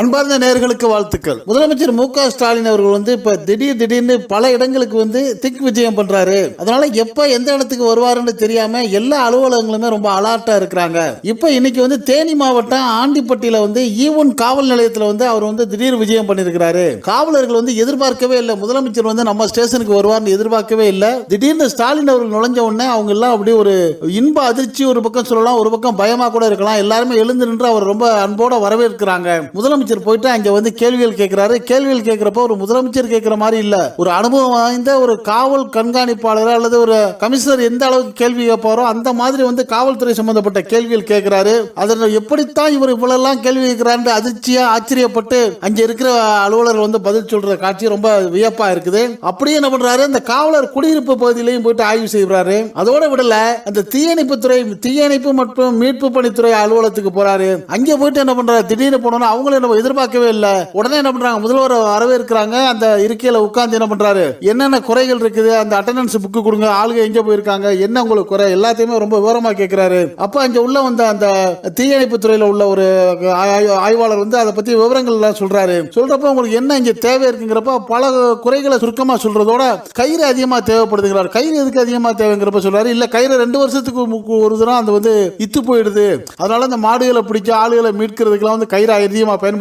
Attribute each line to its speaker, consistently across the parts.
Speaker 1: அன்பார்ந்த நேர்களுக்கு வாழ்த்துக்கள். முதலமைச்சர் மு க ஸ்டாலின் அவர்கள் வந்து இப்ப திடீர் திடீர்னு பல இடங்களுக்கு வந்து திக் விஜயம் பண்றாரு. அதனால எப்ப எந்த இடத்துக்கு வருவாருன்னு தெரியாம எல்லா அலுவலகங்களுமே ரொம்ப அலர்ட்டா இருக்கிறாங்க. இப்ப இன்னைக்கு வந்து தேனி மாவட்டம் ஆண்டிப்பட்டியில வந்து ஈவன் காவல் நிலையத்துல வந்து அவர் வந்து திடீர் விஜயம் பண்ணிருக்கிறாரு காவலர்கள் வந்து எதிர்பார்க்கவே இல்லை. முதலமைச்சர் வந்து நம்ம ஸ்டேஷனுக்கு வருவார்னு எதிர்பார்க்கவே இல்லை. திடீர்னு ஸ்டாலின் அவர்கள் நுழைஞ்ச உடனே அவங்க எல்லாம் அப்படியே ஒரு இன்ப அதிர்ச்சி ஒரு பக்கம் சொல்லலாம் ஒரு பக்கம் பயமா கூட இருக்கலாம். எல்லாருமே எழுந்து நின்று அவர் ரொம்ப அன்போட வரவேற்கிறாங்க. முதலமைச்சர் போயிட்டு அங்க வந்து கேள்விகள் கேட்கிறாரு கேள்விகள் கேட்கிறப்ப ஒரு முதலமைச்சர் கேட்கிற மாதிரி இல்ல. ஒரு அனுபவம் வாய்ந்த ஒரு காவல் கண்காணிப்பாளர் அல்லது ஒரு கமிஷனர் எந்த அளவுக்கு கேள்வி கேட்பாரோ அந்த மாதிரி வந்து காவல்துறை சம்பந்தப்பட்ட கேள்விகள் கேட்கிறாரு அதில் எப்படித்தான் இவர் இவ்வளவு கேள்வி கேட்கிறாரு அதிர்ச்சியா ஆச்சரியப்பட்டு அங்க இருக்கிற அலுவலர் வந்து பதில் சொல்ற காட்சி ரொம்ப வியப்பா இருக்குது. அப்படியே என்ன பண்றாரு? அந்த காவலர் குடியிருப்பு பகுதியிலையும் போயிட்டு ஆய்வு செய்கிறாரு அதோட விடல அந்த தீயணைப்பு துறை தீயணைப்பு மற்றும் மீட்பு பணித்துறை அலுவலகத்துக்கு போறாரு. அங்க போயிட்டு என்ன பண்றாரு? திடீர்னு போனோம்னா அவங்களும் நம்ம எதிர்பார்க்கவே இல்லை. உடனே என்ன பண்றாங்க? முதல்வர் வரவேற்கிறாங்க. அந்த இருக்கையில உட்கார்ந்து என்ன பண்றாரு? என்னென்ன குறைகள் இருக்குது? அந்த அட்டண்டன்ஸ் புக்கு கொடுங்க. ஆளுங்க எங்க போயிருக்காங்க? என்ன உங்களுக்கு குறை? எல்லாத்தையுமே ரொம்ப விவரமா கேட்கிறாரு அப்ப அங்க உள்ள வந்த அந்த தீயணைப்பு துறையில உள்ள ஒரு ஆய்- ஆய்வாளர் வந்து அதை பத்தி விவரங்கள் எல்லாம் சொல்றாரு. சொல்றப்ப உங்களுக்கு என்ன இங்க தேவை இருக்குங்கிறப்ப பல குறைகளை சுருக்கமா சொல்றதோட கயிறு அதிகமா தேவைப்படுதுங்கிறார். கயிறு எதுக்கு அதிகமா தேவைங்கிறப்ப சொல்றாரு இல்ல கயிறு ரெண்டு வருஷத்துக்கு ஒரு தரம் அந்த வந்து இத்து போயிடுது. அதனால அந்த மாடுகளை பிடிக்க ஆளுகளை மீட்கிறதுக்கெல்லாம் வந்து கயிறு அதிகமா பயன்படுத்த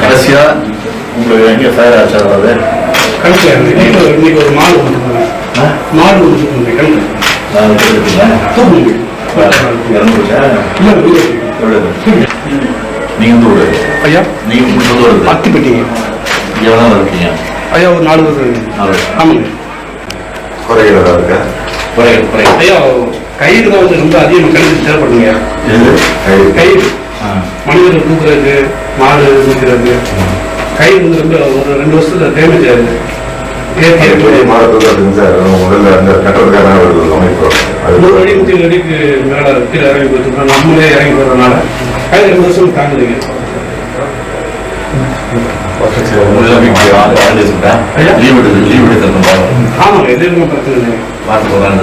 Speaker 2: கடைசியா உங்களுக்கு எங்க ஃபயர் ஆச்சு அதாவது
Speaker 3: கணக்குல இன்னைக்கு ஒரு- இன்னைக்கு ஒரு மாடு கொடுத்துருக்காங்க மாடு கொடுத்துருக்காங்க கணக்கு
Speaker 2: நான் நீங்க வந்து ஒரு
Speaker 3: ஐயா
Speaker 2: நீங்க உங்களுக்கு வருது
Speaker 3: பத்து பெட்டிங்க
Speaker 2: இருக்கீங்க
Speaker 3: ஐயா ஒரு நாலு வருது
Speaker 2: நாலு.
Speaker 3: ஆமாங்க.
Speaker 2: குறைகள் இருக்கா குறைகள் குறைகள்
Speaker 3: ஐயா கயிறு தான் வந்து ரொம்ப அதிகம் கணக்கு தேவைப்படுங்க கயிறு. மனிதர்கள் தூக்குறது மாடு தூக்குறது கயிறு வந்து ரொம்ப ஒரு ரெண்டு வருஷத்துல டேமேஜ் ஆகுது நூறு அடி நூத்தி அடிக்கு மேல கீழே இறங்கி போயிட்டு நம்மளே இறங்கி போறதுனால கயிறு ரெண்டு வருஷம் தாங்குதுங்க ஐயா?
Speaker 2: லீவ் எடுத்து லீவ் எடுத்து
Speaker 3: ஆமாங்க எதுவுமே பிரச்சனை இல்லைங்க
Speaker 2: பார்த்து போறாங்க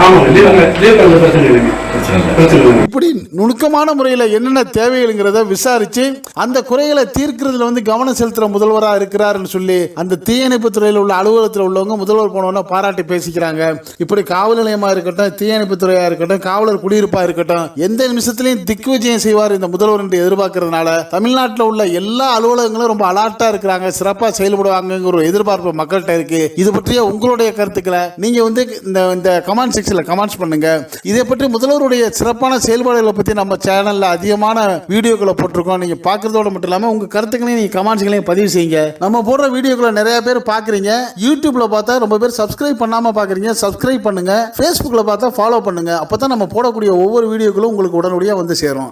Speaker 3: ஆமாங்க லீவ் லீவ் பிரச்சனை இல்லைங்க
Speaker 2: பிரச்சனை
Speaker 1: இப்படி நுணுக்கமான முறையில் என்னென்ன தேவைகள்ங்கிறத விசாரிச்சு அந்த குறைகளை தீர்க்கிறதுல வந்து கவனம் செலுத்துற முதல்வராக இருக்கிறாருன்னு சொல்லி அந்த தீயணைப்பு துறையில் உள்ள அலுவலகத்தில் உள்ளவங்க முதல்வர் போனோன்னா பாராட்டி பேசிக்கிறாங்க. இப்படி காவல் நிலையமாக இருக்கட்டும் தீயணைப்பு துறையா இருக்கட்டும் காவலர் குடியிருப்பா இருக்கட்டும் எந்த நிமிஷத்துலையும் திக்கு விஜயம் செய்வார் இந்த முதல்வர் என்று எதிர்பார்க்கறதுனால தமிழ்நாட்டில் உள்ள எல்லா அலுவலகங்களும் ரொம்ப அலர்ட்டா இருக்கிறாங்க. சிறப்பாக செயல்படுவாங்கங்கிற ஒரு எதிர்பார்ப்பு மக்கள்கிட்ட இருக்கு. இது பற்றிய உங்களுடைய கருத்துக்களை நீங்க வந்து இந்த இந்த கமெண்ட் செக்ஷன்ல கமெண்ட்ஸ் பண்ணுங்க. இதை பற்றி முதல்வருடைய சிறப்பான செயல்பாடுகளை பற்றி நம்ம சேனலில் அதிகமான வீடியோக்களை போட்டிருக்கோம். நீங்கள் பார்க்குறதோட மட்டும் இல்லாமல் உங்கள் கருத்துக்களையும் நீங்கள் கமெண்ட்ஸ்களையும் பதிவு செய்யுங்க. நம்ம போடுற வீடியோக்களை நிறைய பேர் பார்க்குறீங்க. யூடியூப்பில் பார்த்தா ரொம்ப பேர் சப்ஸ்கிரைப் பண்ணாமல் பார்க்குறீங்க. சப்ஸ்கிரைப் பண்ணுங்க. ஃபேஸ்புக்கில் பார்த்தா ஃபாலோ பண்ணுங்க. அப்பதான் நம்ம போடக்கூடிய ஒவ்வொரு வீடியோக்களும் உங்களுக்கு உடனடியாக வந்து சேரும்.